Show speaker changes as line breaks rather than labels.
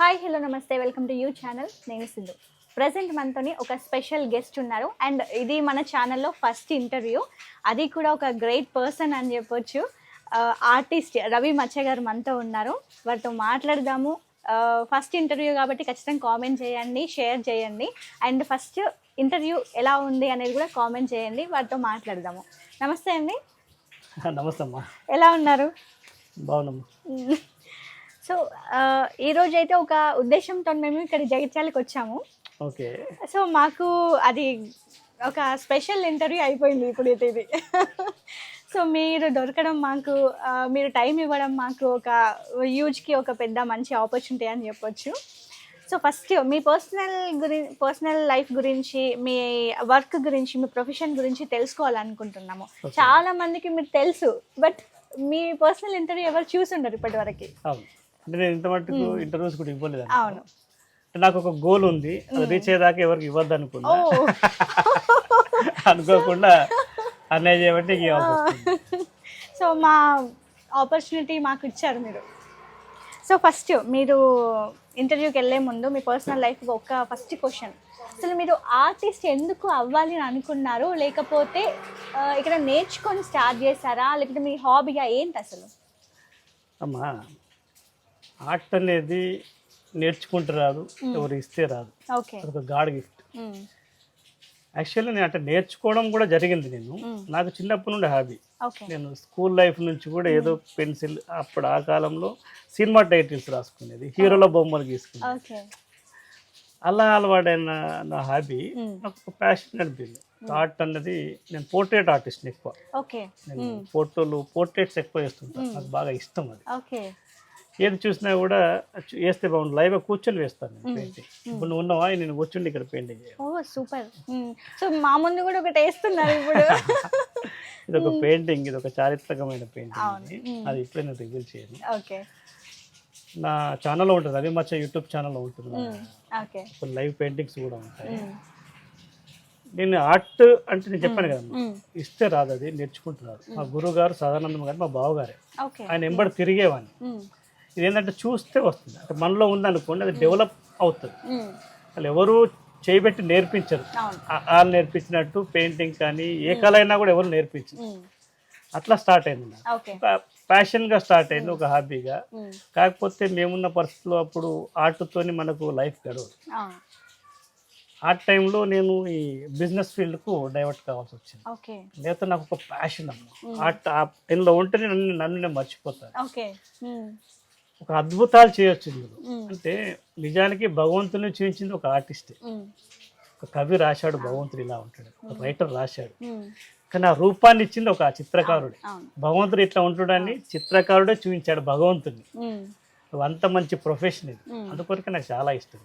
Hi hello namaste. Welcome to you channel నేను Sindhu present మనతోని ఒక స్పెషల్ గెస్ట్ ఉన్నారు. అండ్ ఇది మన ఛానల్లో ఫస్ట్ ఇంటర్వ్యూ అది కూడా ఒక గ్రేట్ పర్సన్ అని చెప్పొచ్చు. ఆర్టిస్ట్ రవి మచ్చ గారు మనతో ఉన్నారు. వారితో మాట్లాడదాము. ఫస్ట్ ఇంటర్వ్యూ కాబట్టి ఖచ్చితంగా కామెంట్ చేయండి షేర్ చేయండి. అండ్ ఫస్ట్ ఇంటర్వ్యూ ఎలా ఉంది అనేది కూడా కామెంట్ చేయండి. వారితో మాట్లాడదాము. నమస్తే అండి.
నమస్తే అమ్మా.
ఎలా ఉన్నారు?
బాగున్నామ్మా
సో ఈరోజు అయితే ఒక ఉద్దేశంతో మేము ఇక్కడ జగిత్యాలకు వచ్చాము.
ఓకే.
సో మాకు అది ఒక స్పెషల్ ఇంటర్వ్యూ అయిపోయింది ఇప్పుడు అయితే ఇది. సో మీరు దొరకడం మాకు మీరు టైం ఇవ్వడం మాకు ఒక యూజ్కి ఒక పెద్ద మంచి ఆపర్చునిటీ అని చెప్పొచ్చు. సో ఫస్ట్ మీ పర్సనల్ గురి పర్సనల్ లైఫ్ గురించి మీ వర్క్ గురించి మీ ప్రొఫెషన్ గురించి తెలుసుకోవాలనుకుంటున్నాము. చాలా మందికి మీరు తెలుసు బట్ మీ పర్సనల్ ఇంటర్వ్యూ ఎవరు చూసుండరు ఇప్పటివరకు.
అవును. అంటే నేను ఇంత మట్టుకు ఇంటర్వ్యూస్ కూడా ఇవ్వలేదు.
అవును.
నాకు ఒక గోల్ ఉంది. అది రీచ్ అయ్యేదాకా ఎవరికి ఇవ్వద్దు అనుకున్నా అనుకోకుండా అన్నయ్య చేయబట్టి.
సో మా ఆపర్చునిటీ మాకు ఇచ్చారు మీరు. సో ఫస్ట్ మీరు ఇంటర్వ్యూకి వెళ్ళే ముందు మీ పర్సనల్ లైఫ్ ఒక ఫస్ట్ క్వశ్చన్ అసలు మీరు ఆర్టిస్ట్ ఎందుకు అవ్వాలి అని అనుకున్నారు? లేకపోతే ఇక్కడ నేర్చుకొని స్టార్ట్ చేశారా? లేకపోతే మీ హాబీగా ఏంటి అసలు?
అమ్మా ఆర్ట్ అనేది నేర్చుకుంటూ రాదు ఎవరు ఇస్తే రాదు. అదొక గాడ్ గిఫ్ట్. యాక్చువల్లీ నేను అంటే నేర్చుకోవడం కూడా జరిగింది నేను. నాకు చిన్నప్పటి నుండి హాబీ. నేను స్కూల్ లైఫ్ నుంచి కూడా ఏదో పెన్సిల్ అప్పుడు ఆ కాలంలో సినిమా టైటిల్స్ రాసుకునేది హీరోల బొమ్మలు గీసుకునేది. అలా అలవాడైన నా హాబీ. నాకు ఒక ప్యాషన్ అనిపింది ఆర్ట్ అన్నది నేను పోర్ట్రేట్ ఆర్టిస్ట్ ఎక్కువ. నేను ఫోటోలు పోర్ట్రేట్స్ ఎక్కువ వేస్తుంటాను నాకు బాగా ఇష్టం అది. ఏది చూసినా కూడా వేస్తే బాగుంది లైవ్గా కూర్చొని వేస్తాను ఇప్పుడు నువ్వు ఉన్నావా? నేను కూర్చుండి ఇక్కడ పెయింటింగ్
ఓ సూపర్. సో మా ముందు కూడా ఒకటి వేస్తున్నారు ఇప్పుడు.
ఇది ఒక పెయింటింగ్. ఇది ఒక చారిత్రకమైన పెయింటింగ్. అది ఇప్పుడే నేను రివీల్ చేయను.
ఓకే.
నా ఛానల్లో ఉంటుంది. రవి మచ్చ యూట్యూబ్ ఛానల్లో ఉంటుంది ఇప్పుడు లైవ్ పెయింటింగ్స్ కూడా ఉంటాయి. నేను ఆర్ట్ అంటే నేను చెప్పాను కదా. ఇస్తే రాదు అది. నేర్చుకుంటున్నారు. మా గురువు గారు సదానందం గారు మా బావగారే. ఆయన ఎంబడి తిరిగేవాడిని ఇది ఏంటంటే చూస్తే వస్తుంది. అంటే మనలో ఉందనుకోండి అది డెవలప్ అవుతుంది. వాళ్ళు ఎవరు చేయబెట్టి నేర్పించరు. వాళ్ళు నేర్పించినట్టు పెయింటింగ్ కానీ ఏ కళ అయినా కూడా ఎవరు నేర్పించరు. అట్లా స్టార్ట్ అయింది ప్యాషన్గా స్టార్ట్ అయింది ఒక హాబీగా. కాకపోతే మేమున్న పరిస్థితిలో అప్పుడు ఆర్ట్తోని మనకు లైఫ్ గడవదు ఆ. టైంలో నేను ఈ బిజినెస్ ఫీల్డ్కు డైవర్ట్ కావాల్సి వచ్చింది. లేకపోతే నాకు ఒక ప్యాషన్ అమ్మ. ఆర్ట్ ఆ ఇందులో ఉంటే నన్ను నన్ను నేను మర్చిపోతాను. ఒక అద్భుతాలు చేయొచ్చు ఇందులో. అంటే నిజానికి భగవంతుని చూపించింది ఒక ఆర్టిస్ట్. ఒక కవి రాశాడు భగవంతుడు ఇలా ఉంటాడు. ఒక రైటర్ రాశాడు. కానీ ఆ రూపాన్ని ఇచ్చింది ఒక చిత్రకారుడే. భగవంతుడు ఇట్లా ఉంటాడని చిత్రకారుడే చూపించాడు భగవంతుడిని. అంత మంచి ప్రొఫెషన్ ఇది. అందుకొరకే నాకు చాలా ఇష్టం.